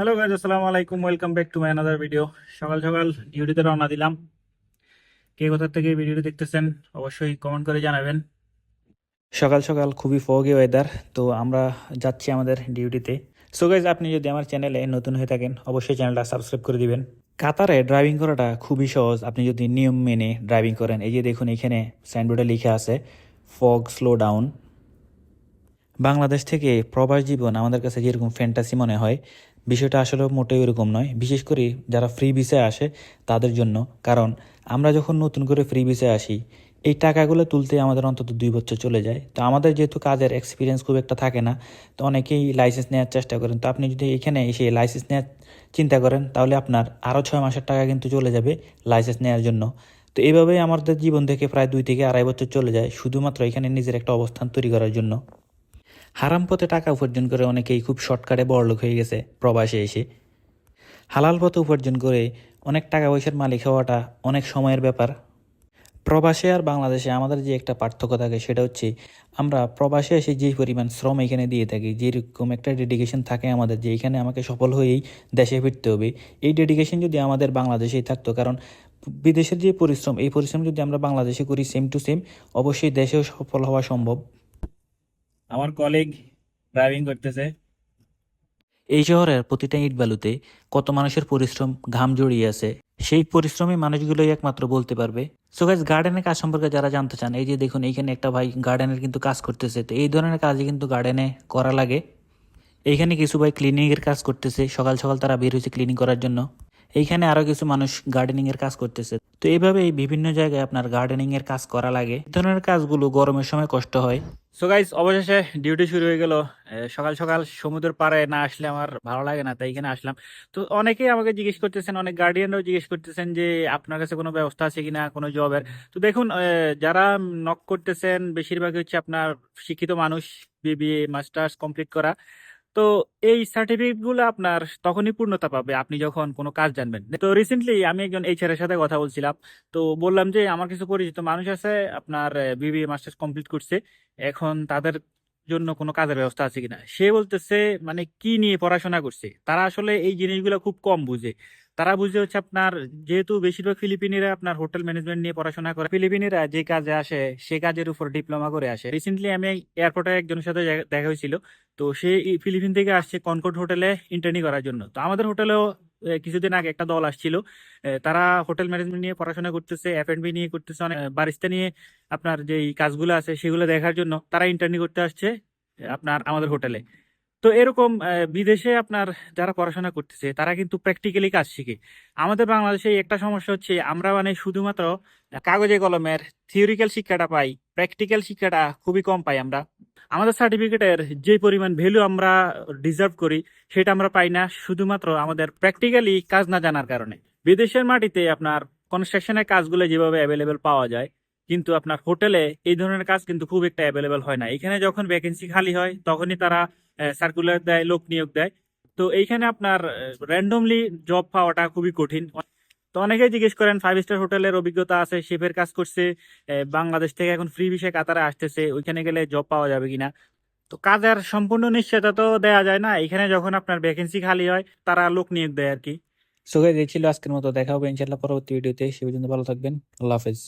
Hello guys আসসালামু আলাইকুম welcome back to my another video সকাল সকাল ডিউটিতে রওনা দিলাম। কে কোথা থেকে ভিডিওটি দেখতেছেন অবশ্যই কমেন্ট করে জানাবেন। সকাল সকাল খুবই ফগি ওয়েদার তো আমরা যাচ্ছি আমাদের ডিউটিতে সো গাইজ আপনি যদি আমার চ্যানেলে নতুন হয়ে থাকেন, অবশ্যই চ্যানেলটা সাবস্ক্রাইব করে দিবেন। কাতারে ড্রাইভিং করাটা খুবই সহজ, আপনি যদি নিয়ম মেনে ড্রাইভিং করেন, এই যে দেখুন এখানে সাইনবোর্ডে লিখে আছে ফগ স্লো ডাউন বাংলাদেশ থেকে প্রবাস জীবন আমাদের কাছে যেরকম ফ্যান্টাসি মনে হয়, বিষয়টা আসলে মোটেও এরকম নয়। বিশেষ করে যারা ফ্রি ভিসায় আসে, তাদের জন্য। কারণ আমরা যখন নতুন করে ফ্রি ভিসায় আসি, এই টাকাগুলো তুলতে আমাদের অন্তত দুই বছর চলে যায়। তো আমাদের যেহেতু কাজের এক্সপিরিয়েন্স খুব একটা থাকে না, তো অনেকেই লাইসেন্স নেওয়ার চেষ্টা করেন। তো আপনি যদি এখানে এসে লাইসেন্স নেওয়ার চিন্তা করেন, তাহলে আপনার আরও ছয় মাসের টাকা কিন্তু চলে যাবে লাইসেন্স নেওয়ার জন্য। তো এইভাবেই আমাদের জীবন থেকে প্রায় দুই থেকে আড়াই বছর চলে যায়, শুধুমাত্র এখানে নিজের একটা অবস্থান তৈরি করার জন্য। হারাম পথে টাকা উপার্জন করে অনেকেই খুব শর্টকাটে বড়লোক হয়ে গেছে প্রবাসে এসে। হালাল পথে উপার্জন করে অনেক টাকা পয়সার মালিক হওয়াটা অনেক সময়ের ব্যাপার। প্রবাসে আর বাংলাদেশে আমাদের যে একটা পার্থক্য থাকে সেটা হচ্ছে আমরা প্রবাসে এসে যে পরিমাণ শ্রম এখানে দিয়ে থাকি, যেরকম একটা ডেডিকেশন থাকে আমাদের যে এখানে আমাকে সফল হয়েই দেশে ফিরতে হবে। এই ডেডিকেশন যদি আমাদের বাংলাদেশেই থাকতো, কারণ বিদেশের যে পরিশ্রম, এই পরিশ্রম যদি আমরা বাংলাদেশে করি সেম টু সেম অবশ্যই দেশেও সফল হওয়া সম্ভব। আমার কলিগ ড্রাইভিং করতেছে। এই শহরের প্রতিটা ইট বালুতে কত মানুষের পরিশ্রম ঘাম জড়িয়ে আছে, সেই পরিশ্রমী মানুষগুলোই একমাত্র বলতে পারবে। সো গাইজ গার্ডেনের কাজ সম্পর্কে যারা জানতে চান, এই যে দেখুন, এইখানে একটা ভাই গার্ডেনের কিন্তু কাজ করতেছে। তো এই ধরনের কাজই কিন্তু গার্ডেনে করা লাগে। এইখানে কিছু ভাই ক্লিনিং এর কাজ করতেছে। সকাল সকাল তারা বের হয়েছে ক্লিনিং করার জন্য। এইখানে আরও কিছু মানুষ গার্ডেনিং এর কাজ করতেছে। তো এইভাবে এই বিভিন্ন জায়গায় আপনার গার্ডেনিং এর কাজ করা লাগে। ধরনের কাজগুলো গরমের সময় কষ্ট হয়। সো গাইস অবশেষে ডিউটি শুরু হয়ে গেল। সকাল সকাল সমুদ্রের পাড়ে না আসলে আমার ভালো লাগে না, তাই এখানে আসলাম। তো অনেকেই আমাকে জিজ্ঞেস করতেছেন, অনেক গার্ডিয়ানরাও জিজ্ঞেস করতেছেন যে, আপনার কাছে কোনো ব্যবস্থা আছে কিনা, কোনো জবের তো দেখুন যারা নক করতেছেন বেশিরভাগ হচ্ছে আপনার শিক্ষিত মানুষ বিবিএ মাস্টার্স কমপ্লিট করা। তো এই সার্টিফিকেটগুলো আপনার তখনই পূর্ণতা পাবে, আপনি যখন কোনো কাজ জানবেন। তো রিসেন্টলি আমি একজন এই ছেলের সাথে কথা বলছিলাম, তো বললাম যে আমার কিছু পরিচিত মানুষ আছে, আপনার বিবিএ মাস্টার্স কমপ্লিট করছে, এখন তাদের জন্য কোনো কাজের ব্যবস্থা আছে কিনা? সে বলতেছে মানে কি নিয়ে পড়াশোনা করছে? তারা আসলে এই জিনিসগুলো খুব কম বুঝে। তারা বুঝে হচ্ছে আপনার, যেহেতু বেশিরভাগ ফিলিপিনিরা আপনার হোটেল ম্যানেজমেন্ট নিয়ে পড়াশোনা করে, ফিলিপিনিরা যে কাজে আসে, সে কাজের উপর ডিপ্লোমা করে আসে। রিসেন্টলি আমি এয়ারপোর্টে একজনের সাথে দেখা হয়েছিল, তো সে ফিলিপিন থেকে আসছে কনকর্ড হোটেলে ইন্টার্নি করার জন্য। তো আমাদের হোটেলেও কিছুদিন আগে একটা দল আসছিল তারা হোটেল ম্যানেজমেন্ট নিয়ে পড়াশোনা করতেছে এফ এন্ড বি নিয়ে করতেছে, অনেক বারিস্তা নিয়ে আপনার যেই কাজগুলো আছে, সেগুলো দেখার জন্য তারা ইন্টার্নি করতে আসছে আপনার আমাদের হোটেলে তো এরকম বিদেশে আপনার যারা পড়াশোনা করতেছে, তারা কিন্তু প্র্যাকটিক্যালি কাজ শিখে। আমাদের বাংলাদেশে একটা সমস্যা হচ্ছে, আমরা মানে শুধুমাত্র কাগজে কলমের থিওরিক্যাল শিক্ষাটা পাই প্র্যাকটিক্যাল শিক্ষাটা খুবই কম পাই আমরা। আমাদের সার্টিফিকেটের যে পরিমাণ ভ্যালু আমরা ডিজার্ভ করি, সেটা আমরা পাই না শুধুমাত্র আমাদের প্র্যাকটিক্যালি কাজ না জানার কারণে। বিদেশের মাটিতে আপনার কনস্ট্রাকশনের কাজগুলো যেভাবে অ্যাভেলেবেল পাওয়া যায় কিন্তু আপনার হোটেলে এই ধরনের কাজ কিন্তু খুব একটা অ্যাভেলেবেল হয় না। এখানে যখন ভ্যাকেন্সি খালি হয়, তখনই তারা সার্কুলার দেয়, লোক নিয়োগ দেয়। তো এইখানে আপনার র্যান্ডমলি জব পাওয়াটা খুবই কঠিন। তো অনেকেই জিজ্ঞেস করেন ফাইভ স্টার হোটেলের অভিজ্ঞতা আছে, শেফের কাজ করছে বাংলাদেশ থেকে এখন ফ্রি বিষয়ে কাতারে আসতেছে, ওইখানে গেলে জব পাওয়া যাবে কিনা? তো কাজের সম্পূর্ণ নিশ্চয়তা তো দেওয়া যায় না। এখানে যখন আপনার ভ্যাকেন্সি খালি হয়, তারা লোক নিয়োগ দেয় আর কি। সো গাইজ আজকের মতো। দেখা হবে ইনশাল্লাহ পরবর্তী ভিডিওতে। সে পর্যন্ত ভালো থাকবেন। আল্লাহ হাফেজ।